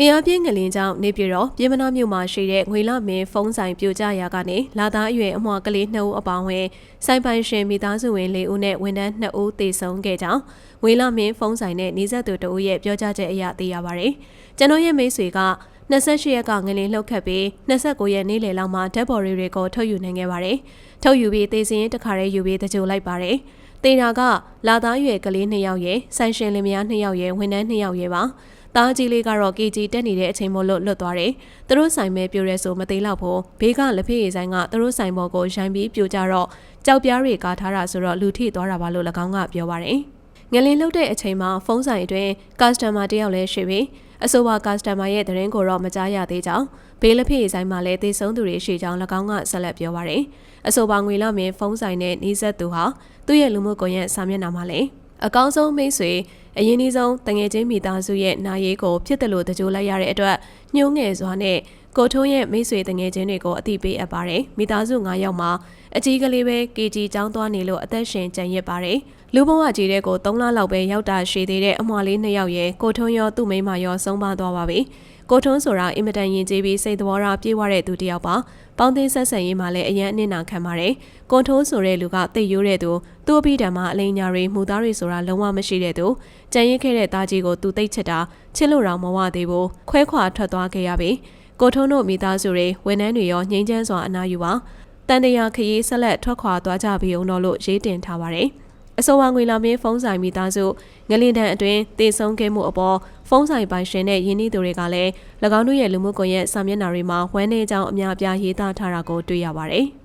အင်အားပြင်းငလင်းကြောင့်နေပြည်တော်ပြည်မနာမြို့မှာရှိတဲ့ငွေလမင်းဖုံးဆိုင်ပြိုကျရာကနေလာသားအရွယ်အမွှာကလေး2ဦးအပါအဝင်စိုင်ပိုင်ရှင်မိသားစုဝင်4ဦးနဲ့ဝန်ထမ်း2ဦးသေဆုံးခဲ့ကြောင်းငွေလမင်းဖုံးဆိုင်နဲ့နေဆက်သူ2ဦးရဲ့ပြောကြားချက်အရသိရပါဗျ။ကျွန်တော်ရဲ့မိတ်ဆွေက28ရက်ကငလင်းလှုပ်ခတ်ပြီး29ရက်နေ့လယ်လောက်မှာဓာတ်ပေါ်ရီတွေကိုထုတ်ယူနိုင်ခဲ့ပါတယ်။ထုတ်ယူပြီးသေစင်းတခါရဲယူပြီးတကြိုလိုက်ပါတယ်။တေနာကလာသားရွယ်ကလေး2ယောက်ရဲ့ဆိုင်ရှင်လင်မယား2ယောက်ရဲ့ဝန်ထမ်း2ယောက်ရဲ့ပါ။ သားကြီးလေးကတော့ KG တက်နေတဲ့အချိန်မို့လို့လွတ်သွားတယ်။သူတို့ဆိုင်မဲပြိုရဲဆိုမသေးတော့ဘူး။ဘေးကလက်ဖေးရည်ဆိုင်ကသူတို့ဆိုင်ဘော်ကိုရိုင်းပြီးပြိုကြတော့ကြောက်ပြားတွေကားထားတာဆိုတော့လူထိသွားတာပါလို့၎င်းကပြောပါတယ်။ငလင်လှုပ်တဲ့အချိန်မှာဖုန်းဆိုင်အတွင်းကစတမာတယောက်လည်းရှိပြီးအဆိုပါကစတမာရဲ့သတင်းကိုတော့မကြားရသေးကြောင်းဘေးလက်ဖေးဆိုင်မှာလည်းတေဆုံးသူတွေရှိကြောင်း၎င်းကဆက်လက်ပြောပါရယ်အဆိုပါငွေလာမင်းဖုန်းဆိုင်နဲ့နှီးဆက်သူဟာသူ့ရဲ့လူမှုကွန်ရက်စာမျက်နှာမှာလည်း အကောင်းဆုံးမိတ်ဆွေအရင်အဆုံးတငယ်ချင်းမိသားစုရဲ့နာရေးကိုဖြစ်တယ်လို့တကြိုလိုက်ရတဲ့အတွက်ညှိုးငယ်စွာနဲ့ကိုထုံးရဲ့မိတ်ဆွေတငယ်ချင်းတွေကိုအတိပေးအပ်ပါတယ်မိသားစု9ယောက်မှာအကြီးကလေးပဲ KG ကျောင်းသွားနေလို့အသက်ရှင်ကျန်ရစ်ပါတယ်လူဘဝကြီးတဲ့ကို3လလောက်ပဲရောက်တာရှိသေးတဲ့အမွှာလေး2ယောက်ရဲ့ကိုထုံးရောသူ့မိန်းမရောဆုံးပါသွားပါပြီ ကိုထုံးဆိုတာအင်မတန်ယဉ်ကျေးပြီးစိတ်တော်ရာပြေးဝတဲ့သူတစ်ယောက်ပါပေါင်းသိဆက်ဆံရေးမှာလည်းအရန်အနစ်နာခံပါတယ်ကိုထုံးဆိုတဲ့လူကတိတ်ရိုးတဲ့သူသူ့အပိဓမ္မာအလိညာတွေမူသားတွေဆိုတာလုံးဝမရှိတဲ့သူကြံရစ်ခဲ့တဲ့သားကြီးကိုသူသိတ်ချစ်တာချစ်လို့တော့မဝသေးဘူးခွဲခွာထွက်သွားခဲ့ရပြီကိုထုံးတို့မိသားစုတွေဝန်ထမ်းတွေရောငြိမ်းချမ်းစွာအနားယူပါတန်တရာခရီးဆက်လက်ထွက်ခွာသွားကြပြီးအောင်တော့လို့ရေးတင်ထားပါတယ် အဆိုပါငွေလာမင်းဖုံးဆိုင်မိသားစုငလင်တန်အတွင်းတည်ဆုံးခဲ့မှုအပေါ်ဖုံးဆိုင်ပိုင်ရှင်တဲ့ရင်းနှီးသူတွေကလည်း၎င်းတို့ရဲ့လူမှုကွန်ရက်စာမျက်နှာတွေမှာဝမ်းနည်းကြောင်းအများအပြားရေးသားထားတာကိုတွေ့ရပါတယ်။